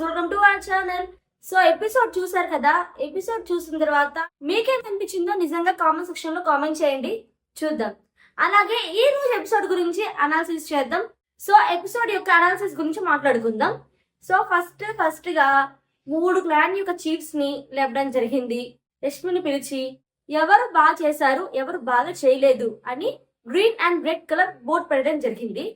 Guys welcome to our channel so episode చూసారు కదా? Episode చూసిన తర్వాత మీకేం అనిపించిందో నిజంగా కామెంట్ సెక్షన్లో కామెంట్ చేయండి. చూద్దాం. అలాగే ఈ రోజు ఎపిసోడ్ గురించి అనాలిసిస్ చేద్దాం. సో ఎపిసోడ్ యొక్క అనాలిసిస్ గురించి మాట్లాడుకుందాం. సో ఫస్ట్ ఫస్ట్గా మూడు క్లాన్ యొక్క చీఫ్స్ని లేపడం జరిగింది. రష్మిని పిలిచి ఎవరు బాగా చేశారు? ఎవరు బాగా చేయలేదు? అని green and red colour board పెట్టడం జరిగింది.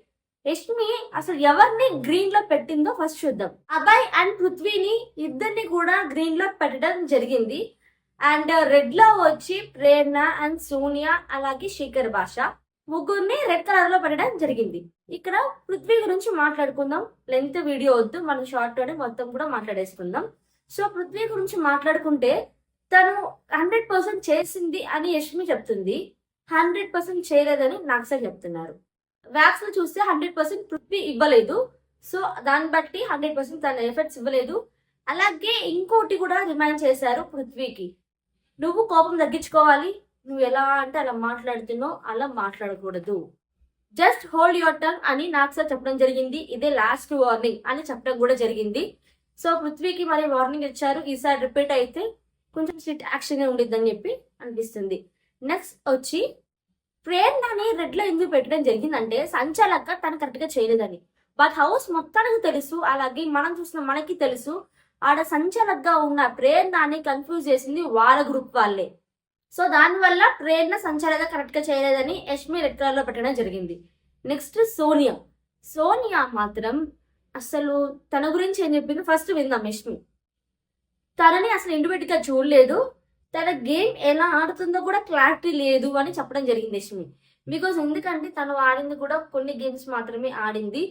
యష్మి అసలు ఎవరిని గ్రీన్లో పెట్టిందో ఫస్ట్ చూద్దాం. అభయ్ అండ్ పృథ్వీని ఇద్దరిని కూడా గ్రీన్లో పెట్టడం జరిగింది. అండ్ రెడ్లో వచ్చి ప్రేరణ అండ్ సోనియా అలాగే శేఖర్ భాష ముగ్గురిని రెడ్ కలర్లో పెట్టడం జరిగింది. ఇక్కడ పృథ్వీ గురించి మాట్లాడుకుందాం. లెంత్ వీడియో వద్దు మనం షార్ట్లోనే మొత్తం కూడా మాట్లాడేసుకుందాం. సో పృథ్వీ గురించి మాట్లాడుకుంటే తను హండ్రెడ్ పర్సెంట్ చేసింది అని యష్మి చెప్తుంది. హండ్రెడ్ పర్సెంట్ చేయలేదని నాక్సా చెప్తున్నారు. వ్యాక్స్ చూస్తే హండ్రెడ్ పర్సెంట్ పృథ్వీ ఇవ్వలేదు. సో దాన్ని బట్టి హండ్రెడ్ పర్సెంట్ తన ఎఫెక్ట్స్ ఇవ్వలేదు. అలాగే ఇంకోటి కూడా రిమైండ్ చేశారు పృథ్వీకి. నువ్వు కోపం తగ్గించుకోవాలి. నువ్వు ఎలా అంటే అలా మాట్లాడుతున్నావు అలా మాట్లాడకూడదు. జస్ట్ హోల్డ్ యువర్ టర్న్ అని నాకు సార్ చెప్పడం జరిగింది. ఇదే లాస్ట్ వార్నింగ్ అని చెప్పడం కూడా జరిగింది. సో పృథ్వీకి మరి వార్నింగ్ ఇచ్చారు. ఈసారి రిపీట్ అయితే కొంచెం స్ట్రిక్ట్ యాక్షన్ ఉండిద్దని చెప్పి అనిపిస్తుంది. నెక్స్ట్ వచ్చి ప్రేరణని రెడ్లో ఎందుకు పెట్టడం జరిగిందంటే సంచాలక తను కరెక్ట్గా చేయలేదని. బట్ హౌస్ మొత్తానికి తెలుసు అలాగే మనం చూసిన మనకి తెలుసు ఆడ సంచాలకగా ఉన్న ప్రేరణని కన్ఫ్యూజ్ చేసింది వాళ్ళ గ్రూప్ వాళ్ళే. సో దానివల్ల ప్రేరణ సంచాలక కరెక్ట్గా చేయలేదని యష్మి రెడ్ కలర్లో పెట్టడం జరిగింది. నెక్స్ట్ సోనియా. సోనియా మాత్రం అసలు తన గురించి ఏం చెప్పింది? ఫస్ట్ విందాం యష్మి. తనని అసలు ఇండివిజువల్ చూడలేదు. తన గేమ్ ఎలా ఆడుతుందో కూడా క్లారిటీ లేదు అని చెప్పడం జరిగింది యష్మి బికాస్ ఎందుకంటే తను ఆడింది కూడా కొన్ని గేమ్స్ మాత్రమే ఆడింది.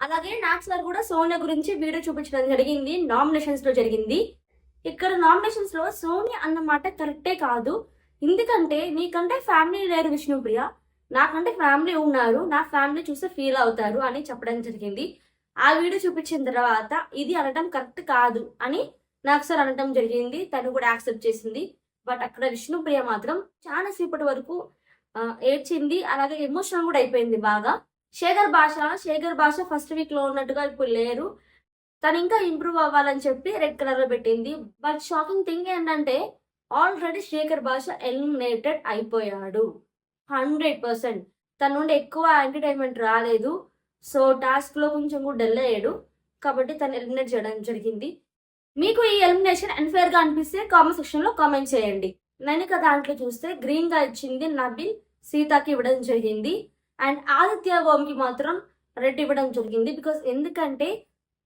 అలాగే నాక్స్ సార్ కూడా సోనియా గురించి వీడియో చూపించడం జరిగింది నామినేషన్స్లో జరిగింది. ఇక్కడ నామినేషన్స్లో సోనియా అన్నమాట కరెక్టే కాదు. ఎందుకంటే నీకంటే ఫ్యామిలీ లేరు విష్ణుప్రియ నాకంటే ఫ్యామిలీ ఉన్నారు నా ఫ్యామిలీ చూస్తే ఫీల్ అవుతారు అని చెప్పడం జరిగింది. ఆ వీడియో చూపించిన తర్వాత ఇది అనడం కరెక్ట్ కాదు అని నాకు సార్ అనడం జరిగింది. తను కూడా యాక్సెప్ట్ చేసింది. బట్ అక్కడ విష్ణుప్రియ మాత్రం చాలా సేపటి వరకు ఏడ్చింది. అలాగే ఎమోషనల్ కూడా అయిపోయింది బాగా. శేఖర్ భాష శేఖర్ భాష ఫస్ట్ వీక్లో ఉన్నట్టుగా ఇప్పుడు లేరు. తను ఇంకా ఇంప్రూవ్ అవ్వాలని చెప్పి రెడ్ కలర్లో పెట్టింది. బట్ షాకింగ్ థింగ్ ఏంటంటే ఆల్రెడీ శేఖర్ భాష ఎలిమినేటెడ్ అయిపోయాడు. హండ్రెడ్ పర్సెంట్ తన నుండి ఎక్కువ ఎంటర్టైన్మెంట్ రాలేదు. సో టాస్క్లో కొంచెం కూడా డల్ అయ్యాడు. కాబట్టి తను ఎలిమినేట్ చేయడం జరిగింది. మీకు ఈ ఎలిమినేషన్ అన్ఫేర్గా అనిపిస్తే కామెంట్ సెక్షన్లో కామెంట్ చేయండి. నైనిక దాంట్లో చూస్తే గ్రీన్గా ఇచ్చింది నబిల్ సీతాకి ఇవ్వడం జరిగింది. అండ్ ఆదిత్య ఓంకి మాత్రం రెడ్ ఇవ్వడం జరిగింది బికాస్ ఎందుకంటే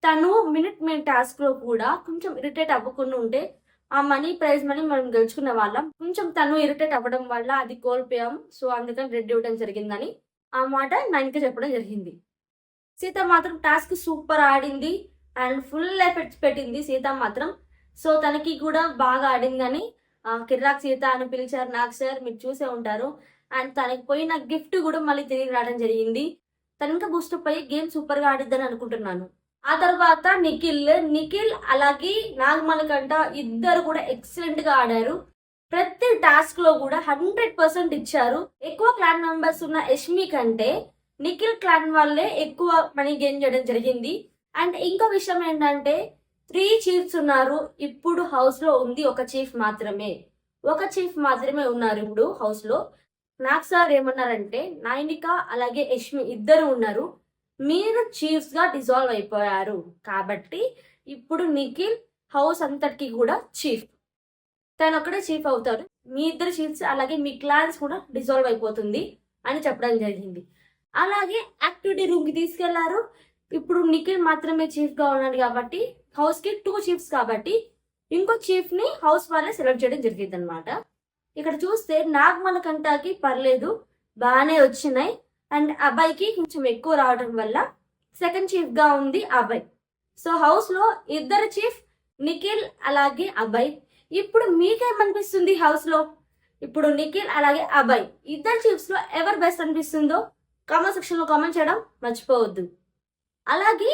తను మినిట్ మెయిన్ టాస్క్లో కూడా కొంచెం ఇరిటేట్ అవ్వకుండా ఉంటే ఆ మనీ ప్రైజ్ మనీ మనం గెలుచుకునే వాళ్ళం. కొంచెం తను ఇరిటేట్ అవ్వడం వల్ల అది కోల్పోయాం. సో అందుకని రెడ్ ఇవ్వడం జరిగిందని ఆ మాట నైన్కి చెప్పడం జరిగింది. సీత మాత్రం టాస్క్ సూపర్ ఆడింది. అండ్ ఫుల్ ఎఫెక్ట్స్ పెట్టింది సీత మాత్రం. సో తనకి కూడా బాగా ఆడిందని కిర్రాక్ సీత అని పిలిచారు నాకు సార్ మీరు చూసే ఉంటారు. అండ్ తనకి పోయిన గిఫ్ట్ కూడా మళ్ళీ తిరిగి రావడం జరిగింది. తను ఇంకా బూస్టప్ అయ్యి గేమ్ సూపర్గా ఆడిద్దని అనుకుంటున్నాను. ఆ తర్వాత నిఖిల్ నిఖిల్ అలాగే నాగమణికంట ఇద్దరు కూడా ఎక్సలెంట్గా ఆడారు. ప్రతి టాస్క్లో కూడా హండ్రెడ్ పర్సెంట్ ఇచ్చారు. ఎక్కువ క్లాన్ మెంబర్స్ ఉన్న యష్మి కంటే నిఖిల్ క్లాన్ వాళ్ళే ఎక్కువ మనీ గెయిన్ చేయడం జరిగింది. అండ్ ఇంకో విషయం ఏంటంటే త్రీ చీఫ్స్ ఉన్నారు ఇప్పుడు హౌస్లో ఉంది ఒక చీఫ్ మాత్రమే. ఒక చీఫ్ మాత్రమే ఉన్నారు ఇప్పుడు హౌస్లో నాకు సార్ ఏమన్నారంటే నైనిక అలాగే యష్మి ఇద్దరు ఉన్నారు మీరు చీఫ్స్గా డిజాల్వ్ అయిపోయారు. కాబట్టి ఇప్పుడు నిఖిల్ హౌస్ అంతటికి కూడా చీఫ్ తను ఒక్కడే చీఫ్ అవుతారు. మీ ఇద్దరు చీఫ్స్ అలాగే మీ క్లాన్స్ కూడా డిజాల్వ్ అయిపోతుంది అని చెప్పడం జరిగింది. అలాగే యాక్టివిటీ రూమ్కి తీసుకెళ్ళారు. ఇప్పుడు నిఖిల్ మాత్రమే చీఫ్గా ఉన్నాడు కాబట్టి హౌస్కి టూ చీఫ్స్ కాబట్టి ఇంకో చీఫ్ని హౌస్ వాళ్ళే సెలెక్ట్ చేయడం జరిగింది అనమాట ఇక్కడ చూస్తే నాగమల కంటాకి పర్లేదు బాగానే వచ్చినాయి. అండ్ అబ్బాయికి కొంచెం ఎక్కువ రావడం వల్ల సెకండ్ చీఫ్గా ఉంది అబ్బాయి. సో హౌస్లో ఇద్దరు చీఫ్ నిఖిల్ అలాగే అబ్బాయి. ఇప్పుడు మీకేమనిపిస్తుంది హౌస్లో? ఇప్పుడు నిఖిల్ అలాగే అబ్బాయి. ఇద్దరు చీఫ్స్లో ఎవరు బెస్ట్ అనిపిస్తుందో కామెంట్ సెక్షన్లో కామెంట్ చేయడం మర్చిపోవద్దు. అలాగే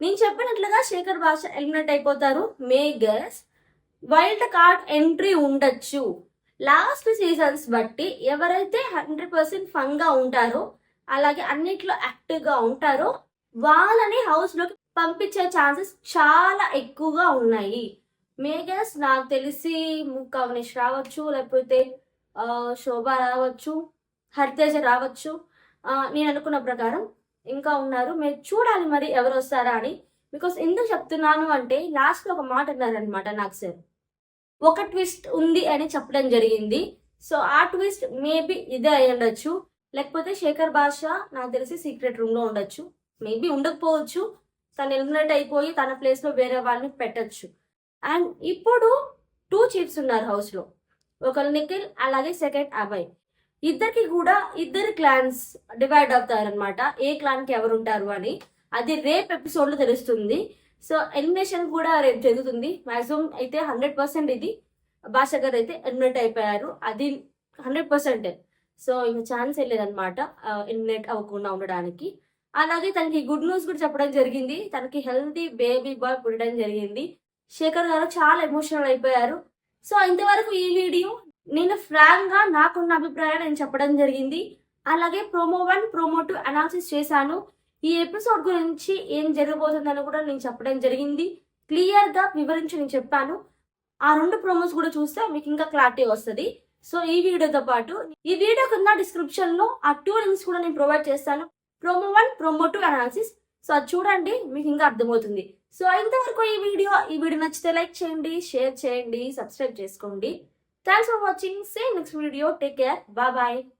నేను చెప్పినట్లుగా శేఖర్ భాష ఎలిమినేట్ అయిపోతారు. మే వైల్డ్ కార్డ్ ఎంట్రీ ఉండొచ్చు. లాస్ట్ సీజన్స్ బట్టి ఎవరైతే హండ్రెడ్ పర్సెంట్ ఫన్గా ఉంటారో అలాగే అన్నిట్లో యాక్టివ్గా ఉంటారో వాళ్ళని హౌస్లోకి పంపించే ఛాన్సెస్ చాలా ఎక్కువగా ఉన్నాయి. మేగర్స్ నాకు తెలిసి కవనేష్ రావచ్చు లేకపోతే శోభ రావచ్చు హరితేజ రావచ్చు. నేను అనుకున్న ప్రకారం ఇంకా ఉన్నారు. మీరు చూడాలి మరి ఎవరు వస్తారా అని. బికాస్ ఎందుకు చెప్తున్నాను అంటే లాస్ట్లో ఒక మాట అన్నారనమాట నాకు సార్ ఒక ట్విస్ట్ ఉంది అని చెప్పడం జరిగింది. సో ఆ ట్విస్ట్ మేబీ ఇదే అయి ఉండొచ్చు. లేకపోతే శేఖర్ బాషా నాకు తెలిసి సీక్రెట్ రూమ్లో ఉండొచ్చు. మేబీ ఉండకపోవచ్చు. తను ఎలిమినేట్ అయిపోయి తన ప్లేస్లో వేరే వాళ్ళని పెట్టచ్చు. అండ్ ఇప్పుడు టూ చీఫ్స్ ఉన్నారు హౌస్లో ఒకరు నిఖిల్ అలాగే సెకండ్ అభయ్. ఇద్దరికి కూడా ఇద్దరు క్లాన్స్ డివైడ్ అవుతారనమాట ఏ క్లాన్కి ఎవరు ఉంటారు అని. అది రేపు ఎపిసోడ్లో తెలుస్తుంది. సో ఎలిమినేషన్ కూడా రేపు జరుగుతుంది. మాక్సిమం అయితే హండ్రెడ్ పర్సెంట్ ఇది. భాష గారు అయితే ఎలిమినేట్ అయిపోయారు. అది హండ్రెడ్ పర్సెంట్ సో ఇంక ఛాన్స్ లేదనమాట ఎలిమినేట్ అవ్వకుండా ఉండడానికి. అలాగే తనకి గుడ్ న్యూస్ కూడా చెప్పడం జరిగింది. తనకి హెల్తీ బేబీ బాయ్ పుట్టడం జరిగింది. శేఖర్ గారు చాలా ఎమోషనల్ అయిపోయారు. సో ఇంతవరకు ఈ వీడియో నేను ఫ్రాంక్గా నాకున్న అభిప్రాయాలు నేను చెప్పడం జరిగింది. అలాగే promo one promo two analysis చేశాను. ఈ ఎపిసోడ్ గురించి ఏం జరగబోతుందని కూడా నేను చెప్పడం జరిగింది. క్లియర్గా వివరించి నేను చెప్పాను. ఆ రెండు ప్రోమోస్ కూడా చూస్తే మీకు ఇంకా క్లారిటీ వస్తుంది. సో ఈ వీడియోతో పాటు ఈ వీడియో కింద డిస్క్రిప్షన్లో ఆ టూ లింక్స్ కూడా నేను ప్రొవైడ్ చేస్తాను. Promo one promo two analysis so అది చూడండి మీకు ఇంకా అర్థమవుతుంది. సో ఇంతవరకు ఈ వీడియో ఈ వీడియో నచ్చితే లైక్ చేయండి షేర్ చేయండి సబ్స్క్రైబ్ చేసుకోండి. Thanks for watching. See you next video. Take care. Bye bye.